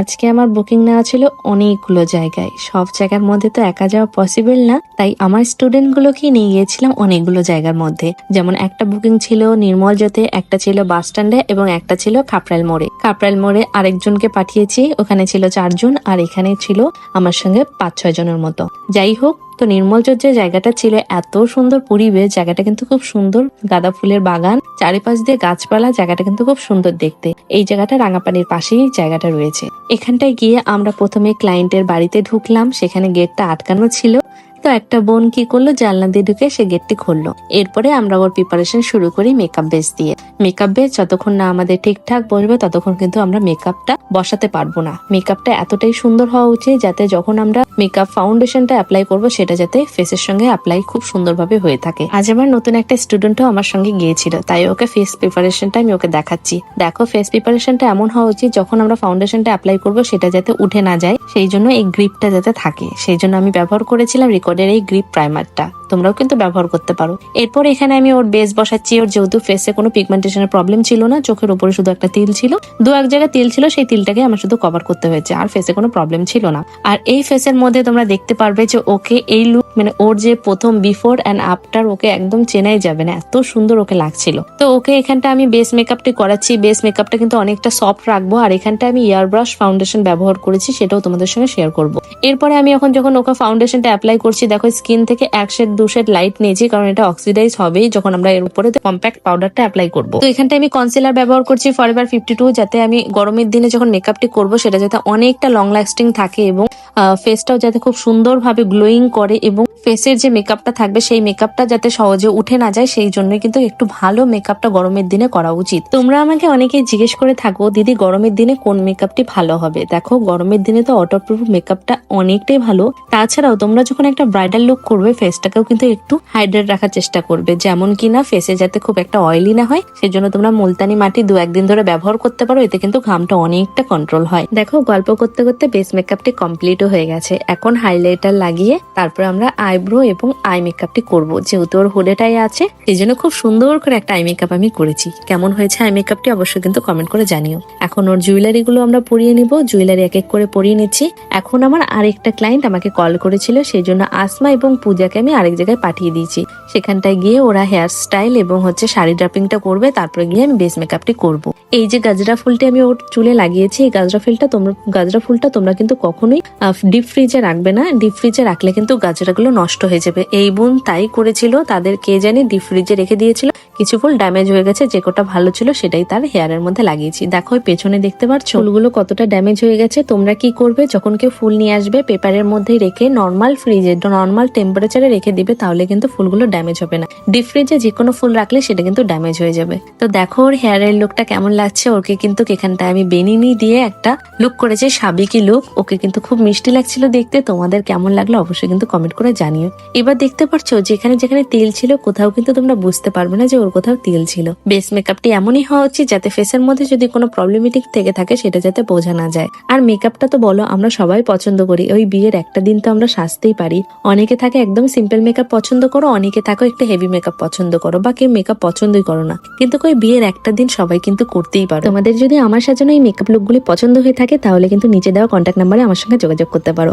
আজকে আমার বুকিং নেওয়া ছিল অনেকগুলো জায়গায়। সব জায়গার মধ্যে তো একা যাওয়া পসিবল না, তাই আমার স্টুডেন্ট গুলোকে নিয়ে গিয়েছিলাম অনেকগুলো জায়গার মধ্যে। যেমন একটা বুকিং ছিল নির্মল জ্যোতে একটা ছিল বাস স্ট্যান্ডে এবং একটা ছিল খাপড়াল মোড়ে। খাপড়াল মোড়ে আরেকজনকে পাঠিয়েছি, ওখানে ছিল চারজন আর এখানে ছিল আমার সঙ্গে পাঁচ ছয় জনের মতো। যাই হোক তো নির্মল যে জায়গাটা ছিল, এত সুন্দর পরিবেশ, জায়গাটা কিন্তু খুব সুন্দর। গাঁদা ফুলের বাগান, চারিপাশ দিয়ে গাছপালা, জায়গাটা কিন্তু খুব সুন্দর দেখতে। এই জায়গাটা রাঙাপানির পাশেই জায়গাটা রয়েছে। এখানটায় গিয়ে আমরা প্রথমে ক্লায়েন্টের বাড়িতে ঢুকলাম, সেখানে গেটটা আটকানো ছিল। তো একটা বোন কি করল? জানলা দিয়ে ঢুকে সে গেটটি খুললো। এরপরে আমরা ওর প্রিপারেশন শুরু করি মেকআপ বেস দিয়ে। মেকআপ বেস যতক্ষণ না আমাদের ঠিকঠাক বসবে, ততক্ষণ কিন্তু আমরা মেকআপটা বসাতে পারব না। মেকআপটা এতটাই সুন্দর হওয়া উচিত যাতে যখন আমরা মেকআপ ফাউন্ডেশনটা অ্যাপ্লাই করব, সেটা যাতে ফেসের সঙ্গে অ্যাপ্লাই খুব সুন্দরভাবে হয়ে থাকে। আজ আমার নতুন একটা স্টুডেন্টও আমার সঙ্গে গিয়েছিল, তাই ওকে ফেস প্রিপারেশনটা আমি ওকে দেখাচ্ছি। দেখো ফেস প্রিপারেশনটা এমন হওয়া উচিত যখন আমরা ফাউন্ডেশনটা অ্যাপ্লাই করব, সেটা যাতে উঠে না যায়, সেই জন্য এই গ্রিপটা যাতে থাকে। সেই জন্য আমি ব্যবহার করেছিলাম রেকর্ডের এই গ্রিপ প্রাইমারটা তোমরাও কিন্তু ব্যবহার করতে পারো। এরপর এখানে আমি ওর বেস বসাচ্ছি। ওর যেহেতু ফেসে কোনো পিগমেন্টেশনের প্রবলেম ছিল না, চোখের উপরে শুধু একটা তিল ছিল। দু এক জায়গায় তিল ছিল, সেই তিলটাকে আমার শুধু কভার করতে হয়েছে। আর ফেসে কোনো প্রবলেম ছিল না। আর এই ফেসের মধ্যে তোমরা দেখতে পারবে যে ওকে এই লুক মানে ওর যে প্রথম বিফোর অ্যান্ড আফটার ওকে একদম চেনাই যাবে না। এত সুন্দর ওকে লাগছিল। তো ওকে এখানটা আমি বেস মেকআপটি করাচ্ছি। বেস মেকআপটা কিন্তু অনেকটা সফট রাখব। আর এখানটা আমি ইয়ার ব্রাশ ফাউন্ডেশন ব্যবহার করেছি, সেটাও তোমাদের সঙ্গে শেয়ার করব। এরপরে আমি এখন যখন ওকে ফাউন্ডেশনটা অ্যাপ্লাই করছি দেখো স্কিন থেকে এক শেড দু শেড লাইট নিয়েছি, কারণ এটা অক্সিডাইজ হবেই যখন আমরা এর উপরে কম্প্যাক্ট পাউডারটা অ্যাপ্লাই করব। তো এখানটা আমি কনসিলার ব্যবহার করছি ফর এভার ফিফটি টু যাতে আমি গরমের দিনে যখন মেকআপটি করব, সেটা যাতে অনেকটা লং লাস্টিং থাকে এবং ফেসটাও যাতে খুব সুন্দরভাবে গ্লোয়িং করে এবং ফেসের যে মেকআপটা থাকবে, সেই মেকআপটা যাতে সহজে উঠে না যায়, সেই জন্যই কিন্তু একটু ভালো মেকআপটা গরমের দিনে করা উচিত। তোমরা আমাকে অনেকেই জিজ্ঞেস করে থাকো, দিদি, গরমের দিনে কোন মেকআপটি ভালো হবে? দেখো, গরমের দিনে তো ওয়াটারপ্রুফ মেকআপটা অনেকটাই ভালো। তাছাড়াও তোমরা যখন একটা ব্রাইডাল লুক করবে ফেসটাকেও কিন্তু একটু হাইড্রেট রাখার চেষ্টা করবে। যেমন কি না ফেসে যাতে খুব একটা অয়েলি না হয়, সেজন্য তোমরা মুলতানি মাটি দু একদিন ধরে ব্যবহার করতে পারো, এতে কিন্তু ঘামটা অনেকটা কন্ট্রোল হয়। দেখো, গল্প করতে করতে বেস মেকআপটি কমপ্লিটও হয়ে গেছে। এখন হাইলাইটার লাগিয়ে তারপর আমরা আইব্রো এবং আই মেকআপটি করব। যেহেতু ওর হুডেটাই আছে, সেই জন্য খুব সুন্দর করে একটা আই মেকআপ আমি করেছি। কেমন হয়েছে আই মেকআপটি অবশ্যই কিন্তু কমেন্ট করে জানিও। এখন ওর জুয়েলারি গুলো আমরা পরিয়ে নিব। জুয়েলারি এক এক করে পরিয়ে নিচ্ছি। এখন আমার আরেকটা ক্লায়েন্ট আমাকে কল করেছিল, সেই জন্য আসমা এবং পূজাকে আমি আরেক জায়গায় পাঠিয়ে দিয়েছি। সেখানটায় গিয়ে ওরা হেয়ার স্টাইল এবং হচ্ছে শাড়ি ড্রাপিংটা করবে, তারপরে গিয়ে আমি বেস মেকআপটি করব। এই যে গাজরা ফুলটি আমি ওর চুলে লাগিয়েছি, এই গাজরা ফুলটা তোমরা গাজরা ফুলটা তোমরা কিন্তু কখনোই ডিপ ফ্রিজে রাখবে না ডিপ ফ্রিজে রাখলে কিন্তু গাজরাগুলো নষ্ট হয়ে যাবে। এই বোন তাই করেছিল, তাদের কে জানি ডিপ ফ্রিজে রেখে দিয়েছিল। কিছু ফুল ড্যামেজ হয়ে গেছে, যে কোটা ভালো ছিল সেটাই তার হেয়ারের মধ্যে লাগিয়েছি। দেখো পেছনে দেখতে পাচ্ছ? ফুলগুলো কতটা ড্যামেজ হয়ে গেছে, তোমরা কি করবে? যখন কেউ ফুল নিয়ে আসবে পেপারের মধ্যে রেখে নর্মাল ফ্রিজে নর্মাল টেম্পারেচারে রেখে দিবে, তাহলে কিন্তু ফুলগুলো ড্যামেজ হবে না। ডিপ ফ্রিজে যে কোনো ফুল রাখলে সেটা কিন্তু ড্যামেজ হয়ে যাবে। তো দেখো ওর হেয়ারের লুকটা কেমন লাগছে, ওকে কিন্তু এখানটায় আমি বেনিনি দিয়ে একটা লুক করেছি, সাবিকি লুক ওকে কিন্তু খুব মিষ্টি লাগছিল দেখতে, তোমাদের কেমন লাগল অবশ্যই কিন্তু কমেন্ট করে জানিও। এবার দেখতে পাচ্ছো যেখানে যেখানে তেল ছিল, কোথাও কিন্তু তোমরা বুঝতে পারবে না যে ওর কোথাও তেল ছিল। বেস মেকআপটি এমনই হওয়া উচিত যাতে ফেসের মধ্যে যদি কোনো প্রবলেমেটিক থেকে থাকে সেটা যাতে বোঝা না যায়। আর মেকআপটা তো বলো, আমরা সবাই পছন্দ করি। ওই বিয়ের একটা দিন তো আমরা সাজতেই পারি। অনেকে থাকে একদম সিম্পল মেকআপ পছন্দ করো, অনেকে থাকো একটু হেভি মেকআপ পছন্দ করো বা কেউ মেকআপ পছন্দই করো না। কিন্তু ওই বিয়ের একটা দিন সবাই কিন্তু করতেই পারো। তোমাদের যদি আমার সাজানো এই মেকআপ লুকগুলি পছন্দ হয়ে থাকে, তাহলে কিন্তু নিচে দেওয়া কন্ট্যাক্ট নাম্বারে আমার সঙ্গে যোগাযোগ করতে পারো